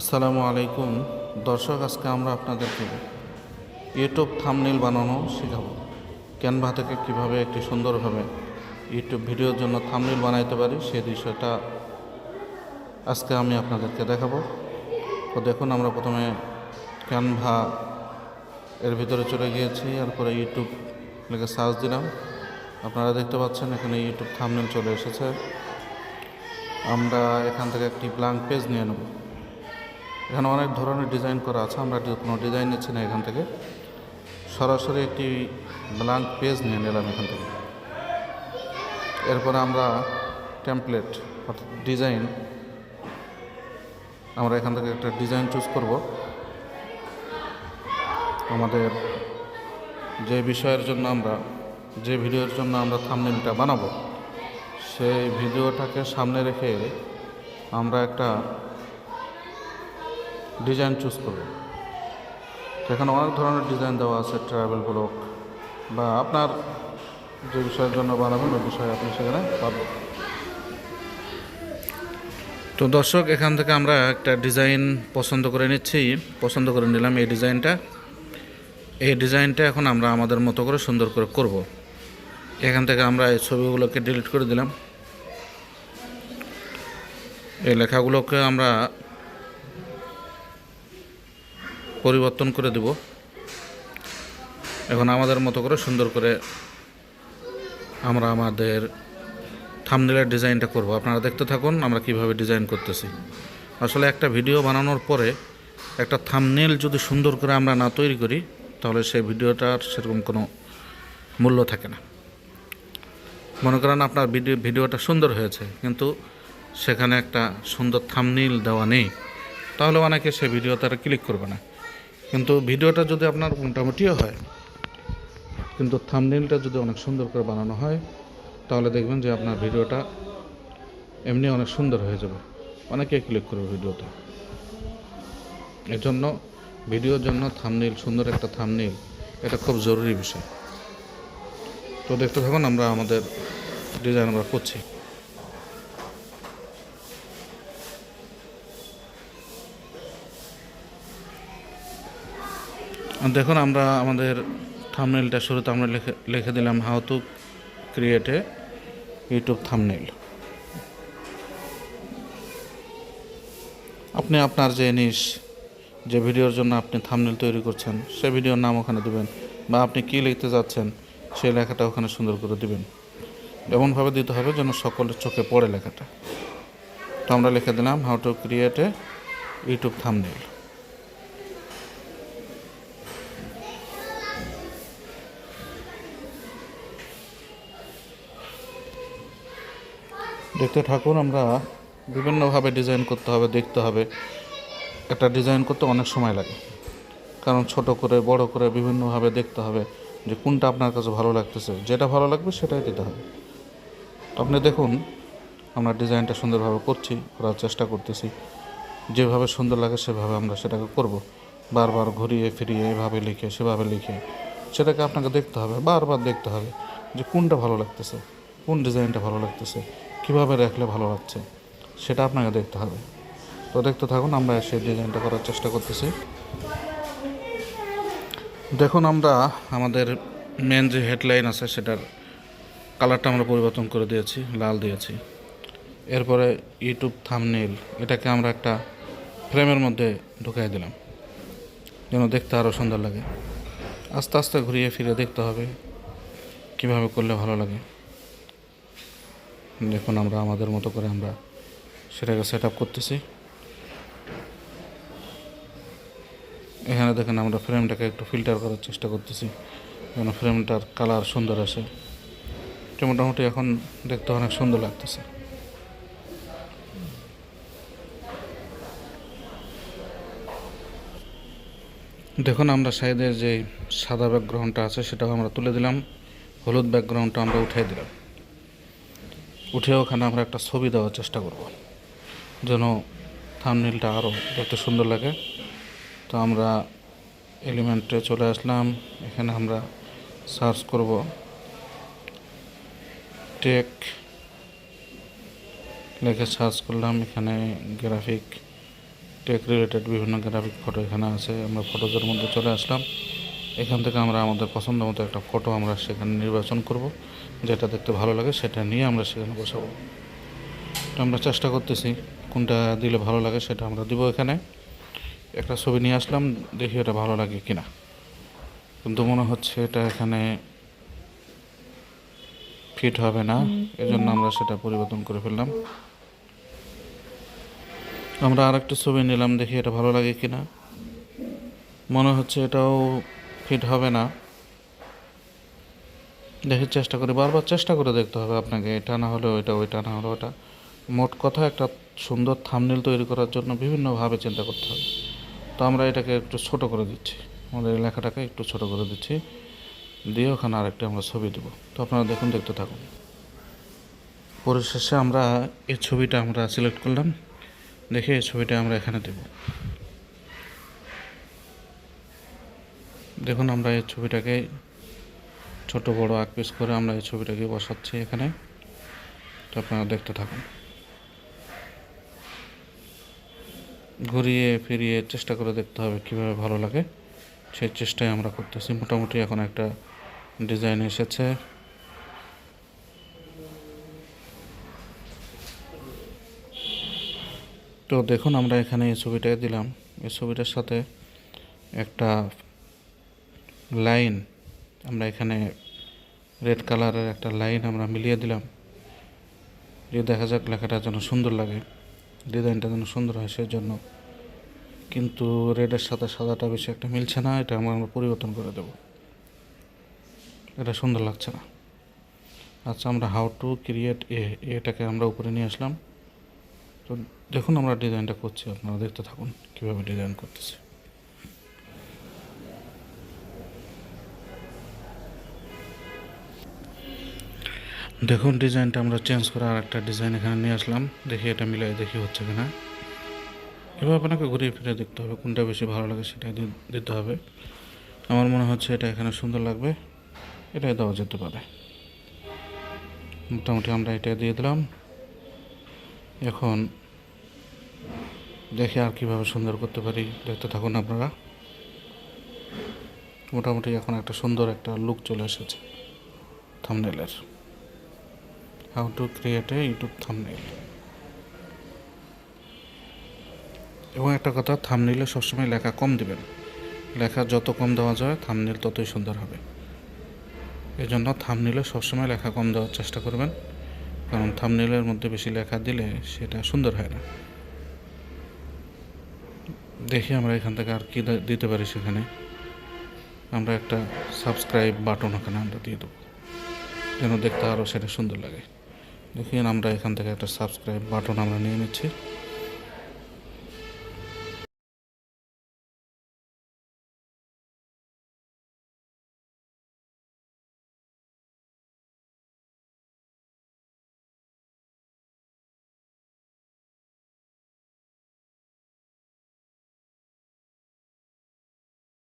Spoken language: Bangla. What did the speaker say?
আসসালামু আলাইকুম। দর্শক, আজকে আমরা আপনাদেরকে ইউটিউব থামনেল বানানো শেখাবো। ক্যানভা থেকে কীভাবে একটি সুন্দরভাবে ইউটিউব ভিডিওর জন্য থামনেল বানাইতে পারি সেই বিষয়টা আজকে আমি আপনাদেরকে দেখাবো। তো দেখুন, আমরা প্রথমে ক্যানভা এর ভিতরে চলে গিয়েছি, এরপরে ইউটিউব লিখে সার্চ দিলাম। আপনারা দেখতে পাচ্ছেন, এখানে ইউটিউব থামনেল চলে এসেছে। আমরা এখান থেকে একটি ব্ল্যাঙ্ক পেজ নিয়ে নেব। এখানে অনেক ধরনের ডিজাইন করা আছে, আমরা কোনো ডিজাইন নিচ্ছি না এখান থেকে। সরাসরি একটি ব্ল্যাঙ্ক পেজ নিয়ে নিলাম এখান থেকে। এরপরে আমরা টেমপ্লেট অর্থাৎ ডিজাইন আমরা এখান থেকে একটা ডিজাইন চুজ করব। আমাদের যে বিষয়ের জন্য আমরা, যে ভিডিওর জন্য আমরা থামনেলটা বানাবো, সেই ভিডিওটাকে সামনে রেখে আমরা একটা ডিজাইন চুজ করব। সেখানে অনেক ধরনের ডিজাইন দেওয়া আছে ট্রাভেল ব্লগ বা আপনার যে বিষয়ের জন্য বানাবেন, ওই বিষয়ে আপনি সেখানে পাবেন। তো দর্শক, এখান থেকে আমরা একটা ডিজাইন পছন্দ করে নিচ্ছি। পছন্দ করে নিলাম এই ডিজাইনটা। এই ডিজাইনটা এখন আমরা আমাদের মতো করে সুন্দর করে করব। এখান থেকে আমরা এই ছবিগুলোকে ডিলিট করে দিলাম। এই লেখাগুলোকে আমরা পরিবর্তন করে দেব। এখন আমাদের মতো করে সুন্দর করে আমরা আমাদের থামনেলের ডিজাইনটা করব। আপনারা দেখতে থাকুন আমরা কীভাবে ডিজাইন করতেছি। আসলে একটা ভিডিও বানানোর পরে একটা থামনেল যদি সুন্দর করে আমরা না তৈরি করি, তাহলে সেই ভিডিওটার সেরকম কোনো মূল্য থাকে না। মনে করেন আপনার ভিডিও ভিডিওটা সুন্দর হয়েছে, কিন্তু সেখানে একটা সুন্দর থামনেল দেওয়া নেই, তাহলে অনেকে সেই তারা ক্লিক করবে না। কিন্তু ভিডিওটা যদি আপনার মোটামুটিও হয়, কিন্তু থামনেলটা যদি অনেক সুন্দর করে বানানো হয়, তাহলে দেখবেন যে আপনার ভিডিওটা এমনি অনেক সুন্দর হয়ে যাবে। অনেকে ক্লিক করবে ভিডিওতে। এর জন্য ভিডিওর জন্য থামনেল সুন্দর একটা থামনেল এটা খুব জরুরি বিষয়। তো দেখতে থাকুন, আমরা আমাদের ডিজাইন আমরা করছি। দেখুন, আমরা আমাদের থামনেলটা শুরুতে আমরা লিখে লিখে দিলাম how to create a YouTube thumbnail আপনি আপনার যে নিস যে ভিডিওর জন্য আপনি থামনেল তৈরি করছেন, সে ভিডিওর নাম ওখানে দেবেন বা আপনি কী লিখতে যাচ্ছেন সেই লেখাটা ওখানে সুন্দর করে দেবেন। এমনভাবে দিতে হবে যেন সকলের চোখে পড়ে লেখাটা। তো আমরা লিখে দিলাম how to create a YouTube thumbnail দেখতে থাকুন, আমরা বিভিন্নভাবে ডিজাইন করতে হবে, দেখতে হবে। একটা ডিজাইন করতে অনেক সময় লাগে। কারণ ছোট করে, বড় করে বিভিন্নভাবে দেখতে হবে যে কোনটা আপনার কাছে ভালো লাগতেছে। যেটা ভালো লাগবে সেটাই দিতে হবে। আপনি দেখুন, আমরা ডিজাইনটা সুন্দরভাবে করছি, করার চেষ্টা করতেছি। যেভাবে সুন্দর লাগে সেভাবে আমরা সেটাকে করব। বারবার ঘুরিয়ে ফিরিয়ে, এভাবে লিখে, সেভাবে লিখে সেটাকে আপনাকে দেখতে হবে, বারবার দেখতে হবে যে কোনটা ভালো লাগতেছে, কোন ডিজাইনটা ভালো লাগতেছে। কীভাবে রাখলে ভালো লাগছে, সেটা আপনাকে দেখতে হবে। তো দেখতে থাকুন, আমরা সেই ডিজাইনটা করার চেষ্টা করতেছি। দেখুন, আমরা আমাদের মেন যে হেডলাইন আছে, সেটার কালারটা আমরা পরিবর্তন করে দিয়েছি, লাল দিয়েছি। এরপরে ইউটিউব থামনেল এটাকে আমরা একটা ফ্রেমের মধ্যে ঢুকাই দিলাম, যেন দেখতে আরও সুন্দর লাগে। আস্তে আস্তে ঘুরিয়ে ফিরে দেখতে হবে, কীভাবে করলে ভালো লাগে। দেখুন আমরা, আমাদের মতো করে আমরা সেটাকে সেট করতেছি। এখানে দেখেন আমরা ফ্রেমটাকে একটু ফিল্টার করার চেষ্টা করতেছি, যেন ফ্রেমটার কালার সুন্দর আসে। মোটামুটি এখন দেখতে অনেক সুন্দর লাগতেছে। দেখুন আমরা সাইডের যে সাদা ব্যাকগ্রাউন্ডটা আছে, সেটাও আমরা তুলে দিলাম। হলুদ ব্যাকগ্রাউন্ডটা আমরা উঠাই দিলাম। উঠে ওখানে আমরা একটা ছবি দেওয়ার চেষ্টা করব। যেন থামনিলটা আরও দেখতে সুন্দর লাগে। তো আমরা এলিমেন্টে চলে আসলাম। এখানে আমরা সার্চ করব। টেক লেখে সার্চ করলাম। এখানে গ্রাফিক, টেক রিলেটেড বিভিন্ন গ্রাফিক ফটো এখানে আছে। আমরা ফটোজের মধ্যে চলে আসলাম। এখান থেকে আমরা আমাদের পছন্দ মতো একটা ফটো আমরা সেখানে নির্বাচন করব। যেটা দেখতে ভালো লাগে সেটা নিয়ে আমরা সেখানে বসাবো। আমরা চেষ্টা করতেছি কোনটা দিলে ভালো লাগে সেটা আমরা দিব এখানে। একটা ছবি নিয়ে আসলাম দেখি এটা ভালো লাগে কিনা। কিন্তু মনে হচ্ছে এটা এখানে ফিট হবে না। এজন্য আমরা সেটা পরিবর্তন করে ফেললাম। আমরা আরেকটা ছবি নিলাম দেখি এটা ভালো লাগে কিনা। মনে হচ্ছে এটাও ফিট হবে না। দেখি চেষ্টা করি, বারবার চেষ্টা করে দেখতে হবে আপনাকে, এটা না হলেও এটা, ওইটা না হলেও ওটা। মোট কথা, একটা সুন্দর থামনেল তৈরি করার জন্য বিভিন্নভাবে চিন্তা করতে হবে। তো আমরা এটাকে একটু ছোট করে দিচ্ছি, আমাদের লেখাটাকে একটু ছোট করে দিচ্ছি। দিয়ে ওখানে আরেকটা আমরা ছবি দেবো। তো আপনারা দেখুন, দেখতে থাকুন। পরিশেষে আমরা এই ছবিটা আমরা সিলেক্ট করলাম। দেখে এই ছবিটা আমরা এখানে দেব। দেখুন, আমরা এই ছবিটাকে ছোট বড় এক পিস করে আমরা এই ছবিটাকে বসাচ্ছি এখানে। তো আপনারা দেখতে থাকুন। ঘুরিয়ে ফিরিয়ে চেষ্টা করে দেখতে হবে কীভাবে ভালো লাগে। সেই চেষ্টাই আমরা করতেছি। মোটামুটি এখন একটা ডিজাইন এসেছে। তো দেখুন, আমরা এখানে এই ছবিটা দিলাম। এই ছবিটার সাথে একটা লাইন, আমরা এখানে রেড কালারের একটা লাইন আমরা মিলিয়ে দিলাম। যে দেখা যাক লেখাটা যেন সুন্দর লাগে, ডিজাইনটা যেন সুন্দর হয় সেই জন্য কিন্তু রেডের সাথে সাদাটা বেশি একটা মিলছে না, এটা আমরা আমরা পরিবর্তন করে দেব। এটা সুন্দর লাগছে না। আচ্ছা আমরা হাউ টু ক্রিয়েট এ, এটাকে আমরা উপরে নিয়ে আসলাম। তো দেখুন আমরা ডিজাইনটা করছি, আপনারা দেখতে থাকুন কীভাবে ডিজাইন করতেছি। দেখুন, ডিজাইনটা আমরা চেঞ্জ করে আর একটা ডিজাইন এখানে নিয়ে আসলাম। দেখি এটা মিলাই দেখি হচ্ছে কিনা। এবার আপনাকে ঘুরিয়ে ফিরে দেখতে হবে কোনটা বেশি ভালো লাগে সেটাই দিতে হবে। আমার মনে হচ্ছে এটা এখানে সুন্দর লাগবে। এটাই দেওয়া যেতে পারে। মোটামুটি আমরা এটা দিয়ে দিলাম। এখন দেখে আর কীভাবে সুন্দর করতে পারি। দেখতে থাকুন আপনারা। মোটামুটি এখন একটা সুন্দর একটা লুক চলে এসেছে। থামনেলের how to create a YouTube thumbnail এবং একটা কথা থামনেলে সবসময় লেখা কম দিবেন। লেখা যত কম দেওয়া যায় থামনেল ততই সুন্দর হবে। এই জন্য থামনেলে সবসময় লেখা কম দেওয়ার চেষ্টা করবেন। কারণ থামনেলের মধ্যে বেশি লেখা দিলে সেটা সুন্দর হয় না। দেখি আমরা এখান থেকে আর কী দিতে পারি সেখানে। আমরা একটা সাবস্ক্রাইব বাটন ওখানে আমরা দিয়ে দেবো। যেন দেখতে আরও সেটা সুন্দর লাগে। দেখি আমরা এখান থেকে একটা সাবস্ক্রাইব বাটন আমরা নিয়ে নিচ্ছি।